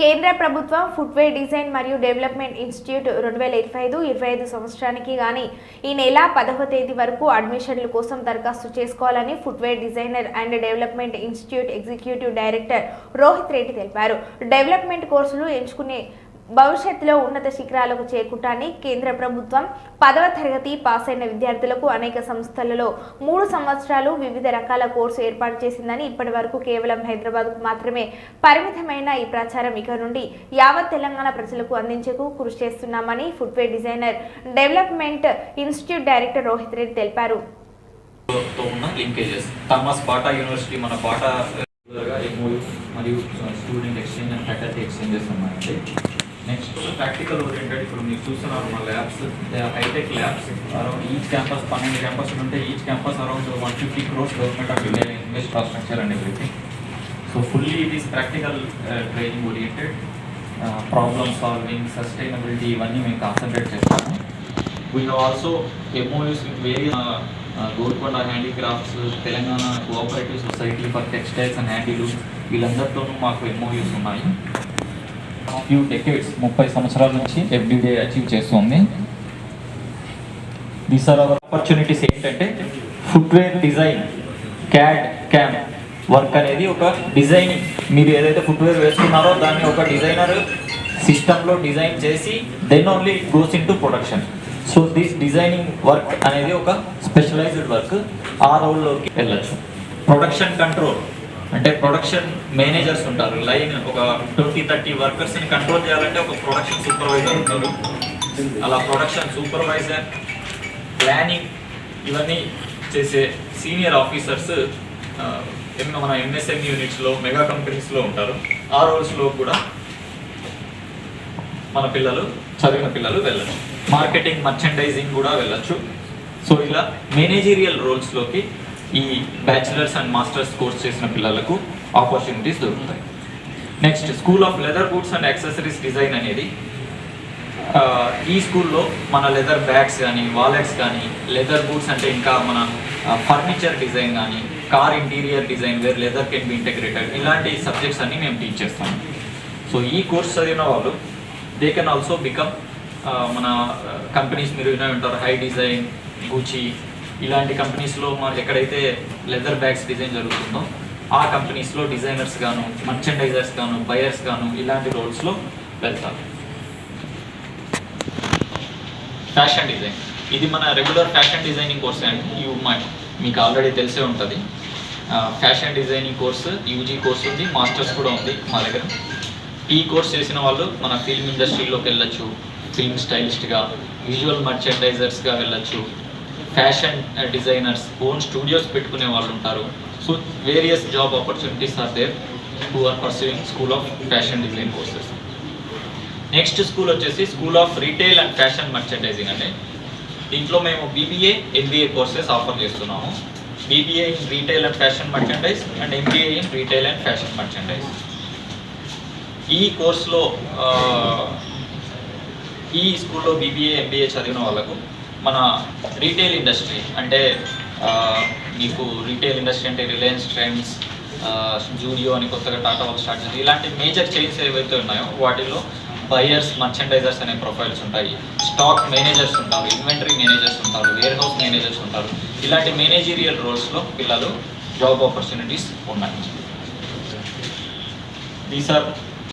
కేంద్ర ప్రభుత్వం footwear design మరియు డెవలప్మెంట్ ఇన్స్టిట్యూట్ రెండు వేల ఇరవై ఐదు ఇరవై ఐదు సంవత్సరానికి కానీ ఈ నెల పదవ తేదీ వరకు అడ్మిషన్ల కోసం దరఖాస్తు చేసుకోవాలని footwear designer and development institute executive director Rohit Reddy తెలిపారు. డెవలప్మెంట్ కోర్సులు ఎంచుకునే భవిష్యత్తులో ఉన్నత శిఖరాలకు చేకూటాన్ని కేంద్ర ప్రభుత్వం పదవ తరగతి పాస్ అయిన విద్యార్థులకు అనేక సంస్థలలో మూడు సంవత్సరాలు వివిధ రకాల కోర్సు ఏర్పాటు చేసిందని ఇప్పటి వరకు కేవలం హైదరాబాద్కు మాత్రమే పరిమితమైన ఈ ప్రచారం ఇక నుండి యావత్ తెలంగాణ ప్రజలకు అందించేకు కృషి చేస్తున్నామని footwear designer development institute director Rohit Reddy తెలిపారు. తో ఉన్న లింకేజెస్ థామస్ బాటా యూనివర్సిటీ మన బాటా ఎంఓయూ మరియు student exchange and faculty exchanges ఉన్నాయండి. నెక్స్ట్ ప్రాక్టికల్ ఓరియంటెడ్ ఇప్పుడు మీరు చూస్తున్నారు మా labs hitech labs around each campus పన్నెండు క్యాంపస్ ఉంటే each campus around one fifty crores government of India infrastructure and everything so fully it is practical training oriented problem solving sustainability ఇవన్నీ మేము concentrate చేస్తాము. We have also MoUs with very Golconda handicrafts Telangana cooperative society for textiles and handlooms వీళ్ళందరితోనూ మాకు MoUs ఉన్నాయి. Few decades ముప్పై సంవత్సరాల నుంచి everyday achieve చేస్తుంది. These are our opportunities ఏంటంటే footwear design CAD CAM work అనేది ఒక డిజైనింగ్ మీరు ఏదైతే ఫుట్వేర్ వేసుకున్నారో దాన్ని ఒక డిజైనర్ సిస్టంలో డిజైన్ చేసి then only goes into production so this designing work అనేది ఒక స్పెషలైజ్డ్ వర్క్ ఆ రోల్లోకి వెళ్ళచ్చు. ప్రొడక్షన్ కంట్రోల్ అంటే ప్రొడక్షన్ మేనేజర్స్ ఉంటారు. లైన్ ఒక ట్వంటీ థర్టీ వర్కర్స్ని కంట్రోల్ చేయాలంటే ఒక ప్రొడక్షన్ సూపర్వైజర్ ఉంటారు అలా ప్రొడక్షన్ సూపర్వైజర్ ప్లానింగ్ ఇవన్నీ చేసే సీనియర్ ఆఫీసర్స్ మన ఎంఎస్ఎం యూనిట్స్లో మెగా కంపెనీస్లో ఉంటారు. ఆ రోల్స్లో కూడా మన పిల్లలు చదివిన పిల్లలు వెళ్ళచ్చు. మార్కెటింగ్ మర్చెండైజింగ్ కూడా వెళ్ళచ్చు. సో ఇలా మేనేజీరియల్ రోల్స్లోకి ఈ బ్యాచిలర్స్ అండ్ మాస్టర్స్ కోర్స్ చేసిన పిల్లలకు ఆపర్చునిటీస్ దొరుకుతాయి. Next school of leather boots and accessories design అనేది ఈ స్కూల్లో మన లెదర్ బ్యాగ్స్ కానీ వాలెట్స్ కానీ లెదర్ బూట్స్ అంటే ఇంకా మన ఫర్నిచర్ డిజైన్ కానీ car interior design where leather can be integrated ఇలాంటి సబ్జెక్ట్స్ అన్ని మేము టీచ్ చేస్తాం. సో ఈ కోర్స్ చదివిన వాళ్ళు దే కెన్ ఆల్సో బికమ్ మన కంపెనీస్ మీరు వినే ఉంటారు హై డిజైన్ గూచి ఇలాంటి కంపెనీస్లో మన ఎక్కడైతే లెదర్ బ్యాగ్స్ డిజైన్ జరుగుతుందో ఆ కంపెనీస్లో డిజైనర్స్ గాను మర్చెండైజర్స్ గాను బయర్స్ గాను ఇలాంటి రోల్స్లో వెళ్తారు. ఫ్యాషన్ డిజైన్ ఇది మన రెగ్యులర్ ఫ్యాషన్ డిజైనింగ్ కోర్స్ అండి. యూ మీకు ఆల్రెడీ తెలిసే ఉంటుంది. Fashion designing course UG course ఉంది మాస్టర్స్ కూడా ఉంది మా దగ్గర. ఈ కోర్స్ చేసిన వాళ్ళు మన ఫిల్మ్ ఇండస్ట్రీలోకి వెళ్ళొచ్చు ఫిల్మ్ స్టైలిస్ట్గా విజువల్ మర్చెండైజర్స్గా వెళ్ళొచ్చు ఫ్యాషన్ డిజైనర్స్ ఓన్ స్టూడియోస్ పెట్టుకునే వాళ్ళు ఉంటారు. So various job opportunities are there who are pursuing school of fashion design courses next school వచ్చేసి school of retail and fashion merchandising అంటే దీంట్లో మేము బీబీఏ ఎంబీఏ కోర్సెస్ ఆఫర్ చేస్తున్నాము. BBA in retail and fashion merchandise and MBA in retail and fashion merchandise ఈ కోర్సులో ఈ స్కూల్లో BBA MBA చదివిన వాళ్ళకు మన రీటైల్ ఇండస్ట్రీ అంటే మీకు రీటైల్ ఇండస్ట్రీ అంటే రిలయన్స్ ట్రెండ్స్ జూడియో అని కొత్తగా టాటా వాళ్ళు స్టార్ట్ చేసి ఇలాంటి మేజర్ చైన్స్ ఏవైతే ఉన్నాయో వాటిలో బయర్స్ మర్చెండైజర్స్ అనే ప్రొఫైల్స్ ఉంటాయి. స్టాక్ మేనేజర్స్ ఉంటారు ఇన్వెంటరీ మేనేజర్స్ ఉంటారు వేర్ హౌస్ మేనేజర్స్ ఉంటారు. ఇలాంటి మేనేజీరియల్ రోల్స్లో పిల్లలు జాబ్ ఆపర్చునిటీస్ ఉన్నాయి. These are